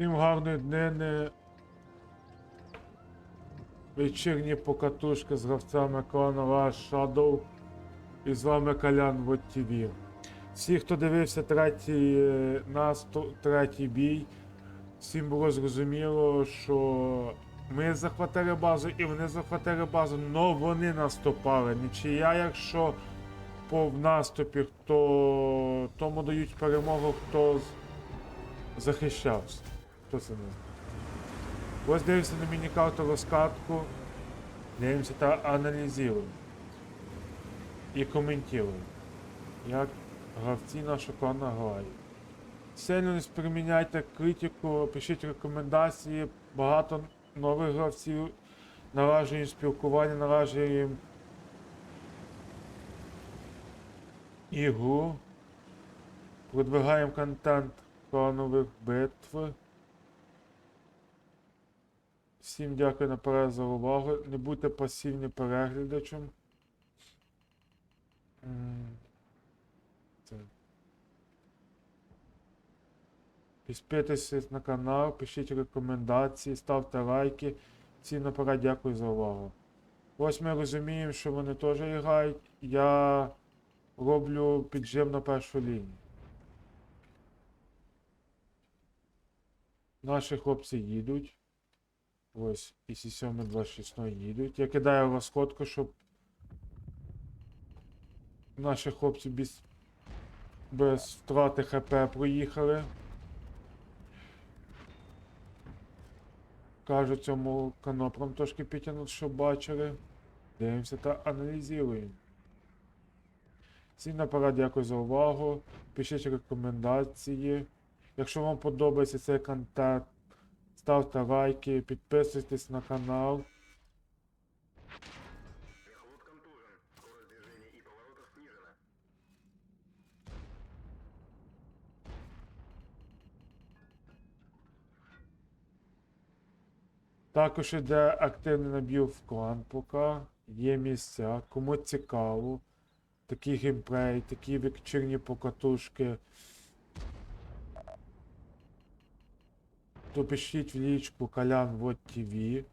Тим гарної днини. Вечірні покатушки з гравцями клану Rush Shadow. І з вами Колян Вот ТВ. Всі, хто дивився третій е, наступ, третій бій, всім було зрозуміло, що ми захватили базу і вони захватили базу, але вони наступали. Нічия, якщо по в наступі, хто тому дають перемогу, хто захищався. Хто це не? Ось дивимося на міні-карту розкатку. Дивимося та аналізуємо. І коментуємо. Як гравці нашого клану грають. Сильно не сприміняйте критику, пишіть рекомендації. Багато нових гравців наражуємо спілкування, наражуємо ігру. Продвигаємо контент кланових битв. Всім дякую наперед за увагу. Не будьте пасивні переглядачем. Підписуйтесь на канал, пишіть рекомендації, ставте лайки. Всім наперед дякую за увагу. Ось ми розуміємо, що вони теж грають. Я роблю піджим на першу лінію. Наші хлопці їдуть. Ось, і сі 7 26 їдуть. Я кидаю розходку, щоб наші хлопці без, без втрати ХП проїхали. Кажу цьому канопром трошки підтягнуть, щоб бачили. Дивимося та аналізуємо. Всім наперед дякую за увагу. Пишіть рекомендації. Якщо вам подобається цей контент, ставте лайки, підписуйтесь на канал. Також іде активний набір в клан поки. Є місця. Кому цікаво. Такі геймплей, такі вечірні покатушки. То пишіть в лічку Колян Вот ТВ.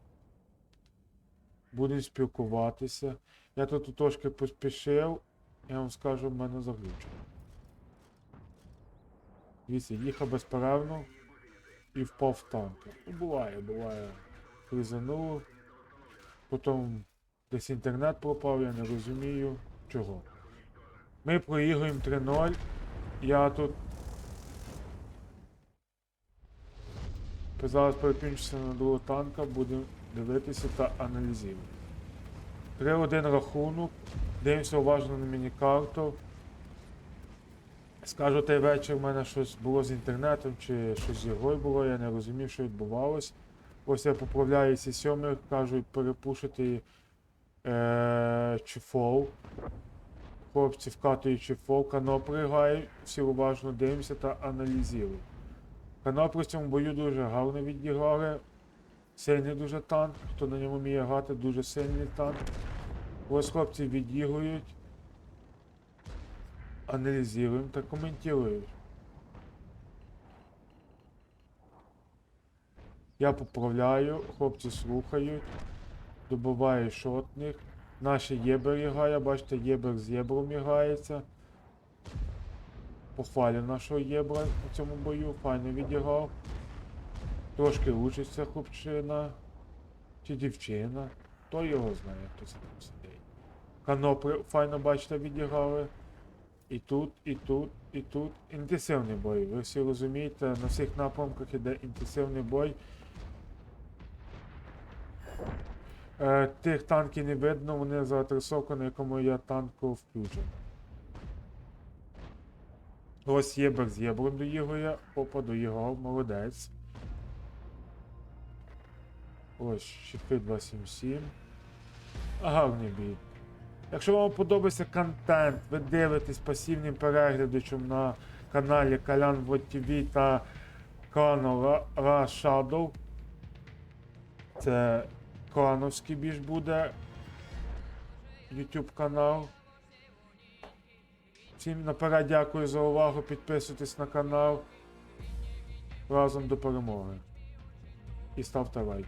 Будемо спілкуватися. Я тут трошки поспішив. Я вам скажу, в мене заглючено. Дивіться, їхав безперервно і впав в танк. Ну, буває, буває. Кризанув. Потім десь інтернет пропав, я не розумію чого. Ми проігруємо 3-0. Я тут. Зараз переключуся на другого танка, будемо дивитися та аналізувати. 3-1 рахунок. Дивимося уважно на міні-карту. Скажу, той вечір в мене щось було з інтернетом чи щось з ігрою було, я не розумів, що відбувалось. Ось я поправляю ці сьомих, кажуть перепушити е, чифов. Хлопці вкатують чифов, кано пригають, всі уважно дивимося та аналізують. Кано при цьому бою дуже гарно відіграли. Сильний дуже танк, хто на ньому вміє грати, дуже сильний танк. Ось хлопці відігрують, аналізуємо та коментують. Я поправляю, хлопці слухають, добиваю шотних. Наші єбер грає, бачите, єбер з єбром грається. Похвалю нашого єбра у цьому бою, файно відіграв. Трошки учиться хлопчина чи дівчина. Хто його знає, хто це там сидить. Канопри файно, бачите, відіграли. І тут, і тут, і тут. Інтенсивний бой. Ви всі розумієте, на всіх напрямках іде інтенсивний бой. Е, тих танків не видно, вони за на якому я танку включений. Ось єбер з єбром доїгує. Опа, доїгав, молодець. Ось, щитки 277. Гарний бій. Якщо вам подобається контент, ви дивитесь пасивним переглядачем на каналі Калян Вот ТВ та канал Shadow. Це клановський більш буде YouTube канал. Всім наперед дякую за увагу. Підписуйтесь на канал. Разом до перемоги. І ставте лайк.